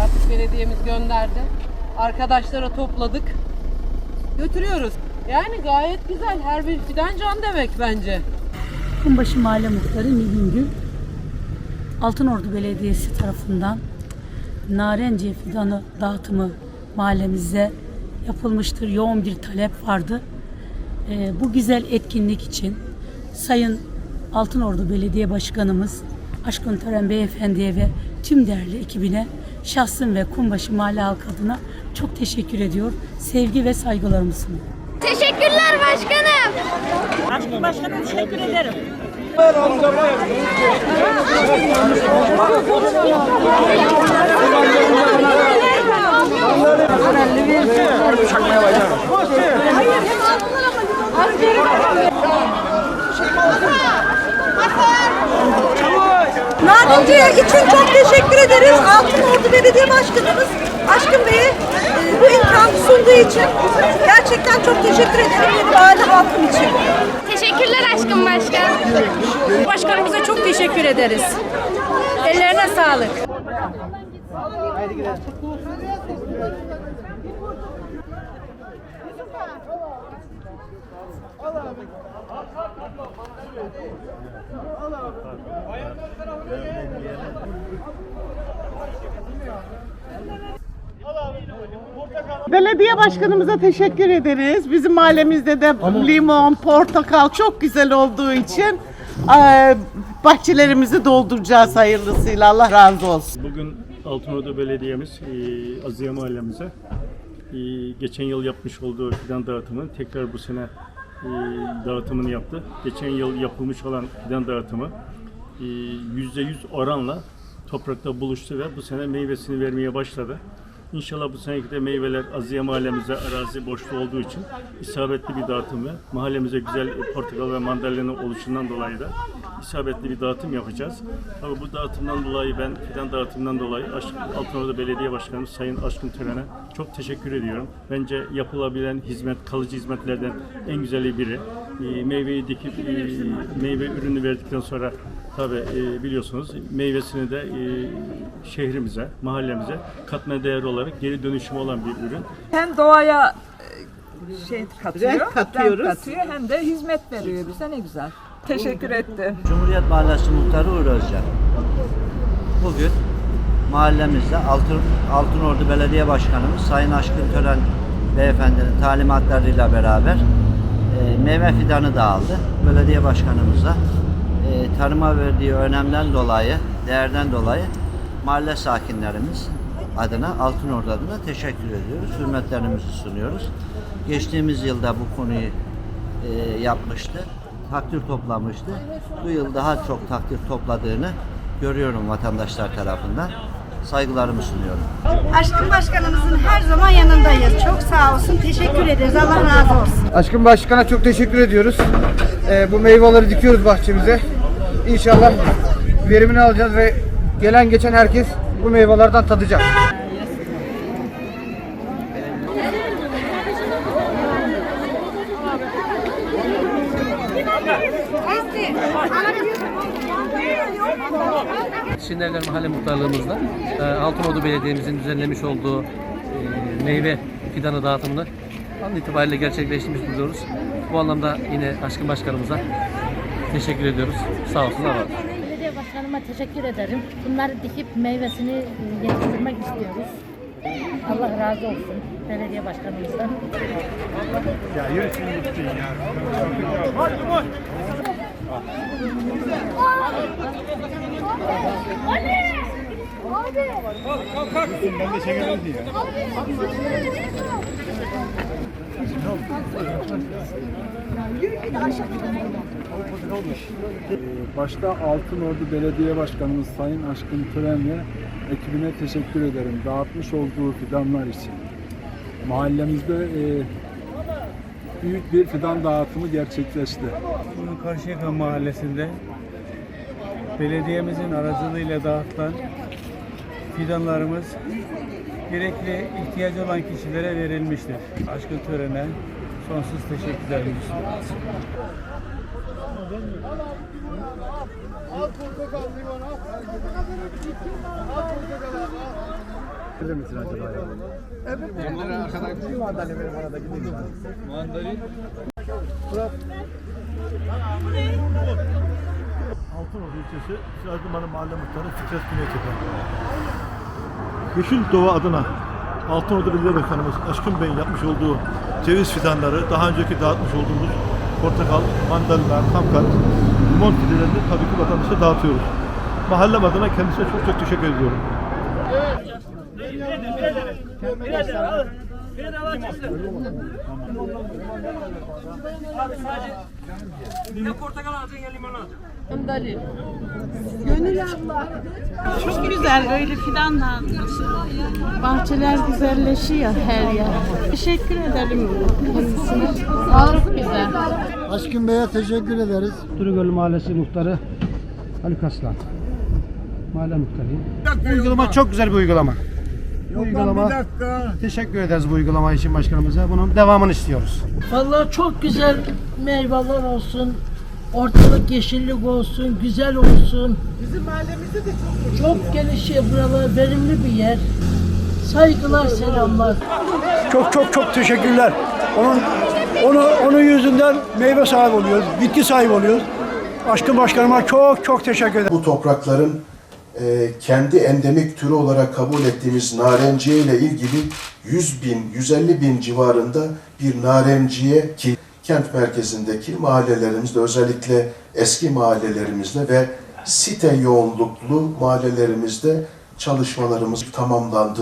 Artık belediyemiz gönderdi. Arkadaşlara topladık. Götürüyoruz. Yani gayet güzel. Her bir fidan can demek bence. Kumbaşı Mahalle Muhtarı Nilgün Gül, Altınordu Belediyesi tarafından Narenciye fidanı dağıtımı mahallemizde yapılmıştır. Yoğun bir talep vardı. Ee, bu güzel etkinlik için Sayın Altınordu Belediye Başkanımız Aşkın Tören Beyefendi'ye ve tüm değerli ekibine şahsım ve Kumbaşı Mahalle halkı adına çok teşekkür ediyor. Sevgi ve saygılarımı sunuyorum. Teşekkürler başkanım. Aşkın Başkanım teşekkür ederim. Narenciye için çok teşekkür ederiz. Altınordu Belediye Başkanımız Aşkın Bey'e e, bu imkanı sunduğu için gerçekten çok teşekkür ederim benim aile halkım için. Teşekkürler aşkım başkan. Başkanımıza çok teşekkür ederiz. Ellerine sağlık. Belediye başkanımıza teşekkür ederiz. Bizim mahallemizde de limon, portakal çok güzel olduğu için eee, bahçelerimizi dolduracağız hayırlısıyla. Allah razı olsun. Bugün Altınordu Belediye'miz e, Aziye Mahallemize e, geçen yıl yapmış olduğu fidan dağıtımını tekrar bu sene e, dağıtımını yaptı. Geçen yıl yapılmış olan fidan dağıtımı e, %100 oranla toprakta buluştu ve bu sene meyvesini vermeye başladı. İnşallah bu seneki de meyveler Aziye mahallemize arazi boşluğu olduğu için isabetli bir dağıtım ve mahallemize güzel portakal ve mandalina oluşundan dolayı da isabetli bir dağıtım yapacağız. Tabii bu dağıtımdan dolayı ben fidan dağıtımından dolayı Altınordu Belediye Başkanı Sayın Aşkın Tören'e çok teşekkür ediyorum. Bence yapılabilen hizmet, kalıcı hizmetlerden en güzeli biri. E, meyveyi dikip e, meyve ürünü verdikten sonra tabi biliyorsunuz meyvesini de e, şehrimize, mahallemize katma değer olarak geri dönüşüm olan bir ürün. hem doğaya e, şey katıyor, Renk katıyoruz. renk katıyor hem de hizmet veriyor bize ne güzel. Teşekkür ettim. Cumhuriyet Mahallesi Muhtarı Uğur Özcan. Bugün mahallemizde Altın, Altınordu Belediye Başkanımız Sayın Aşkın Tören Beyefendinin talimatlarıyla beraber e, meyve fidanı dağıldı. Belediye Başkanımıza e, tarıma verdiği önemden dolayı, değerden dolayı mahalle sakinlerimiz adına, Altınordu adına teşekkür ediyoruz. Hürmetlerimizi sunuyoruz. Geçtiğimiz yılda bu konuyu e, yapmıştı. Takdir toplamıştı. Bu yıl daha çok takdir topladığını görüyorum vatandaşlar tarafından. Saygılarımı sunuyorum. Aşkın Başkanımızın her zaman yanındayız. Çok sağ olsun. Teşekkür ederiz. Allah razı olsun. Aşkın Başkan'a çok teşekkür ediyoruz. Ee, bu meyveleri dikiyoruz bahçemize. İnşallah verimini alacağız ve gelen geçen herkes bu meyvelerden tadacak. Şinlerler Mahalle Muhtarlığımızda e, Altınordu Belediye'mizin düzenlemiş olduğu e, meyve fidanı dağıtımını an itibariyle gerçekleştirmiş bulunuyoruz. Bu anlamda yine Aşkın Başkanımıza teşekkür ediyoruz. Sağ olsun, var olsun. Belediye başkanıma teşekkür ederim. Bunları dikip meyvesini e, yetiştirmek istiyoruz. Allah razı olsun belediye başkanımızdan. Başta Altınordu Belediye Başkanımız Sayın Aşkın Tören ve ekibine teşekkür ederim. Dağıtmış olduğu fidanlar için. Mahallemizde e, büyük bir fidan dağıtımı gerçekleşti. Bugün Karşıyaka Mahallesi'nde belediyemizin aracılığıyla dağıtılan fidanlarımız gerekli ihtiyacı olan kişilere verilmiştir. Aşkın törene sonsuz teşekkürlerimizi sunuyoruz. Al portakal limon al. Al portakal Altınordu ilçesi Sıracımanı Mahalle Muhtarı Fikret Güney Tepe. Yeşil Dova adına Altınordu Belediye Başkanımız Aşkın Bey'in yapmış olduğu ceviz fidanları, daha önceki dağıtmış olduğumuz portakal, mandalina, kamkat, limon fidelerini tabii ki vatandaşa dağıtıyoruz. Mahallem adına kendisine çok çok teşekkür ediyorum. Çok güzel böyle fidanla bahçeler güzelleşiyor her yer. Teşekkür ederim. Sağlık güzel. Aşkın Bey'e teşekkür ederiz. Durugöl Mahallesi Muhtarı Haluk Aslan. Mahalle Muhtarıyım. Bu uygulama çok güzel bir uygulama. Bu uygulama teşekkür ederiz bu uygulama için başkanımıza. Bunun devamını istiyoruz. Vallahi çok güzel meyveler olsun. Ortalık yeşillik olsun, güzel olsun. Bizim mahallemizde de çok Çok gelişiyor buralar, verimli bir yer. Saygılar, selamlar. Çok çok çok teşekkürler. Onun onu onun yüzünden meyve sahibi oluyoruz, bitki sahibi oluyoruz. Aşkın başkanıma çok çok teşekkür ederim. bu toprakların e, kendi endemik türü olarak kabul ettiğimiz narenciye ile ilgili 100 bin, 150 bin civarında bir narenciye ki kent merkezindeki mahallelerimizde özellikle eski mahallelerimizde ve site yoğunluklu mahallelerimizde çalışmalarımız tamamlandı.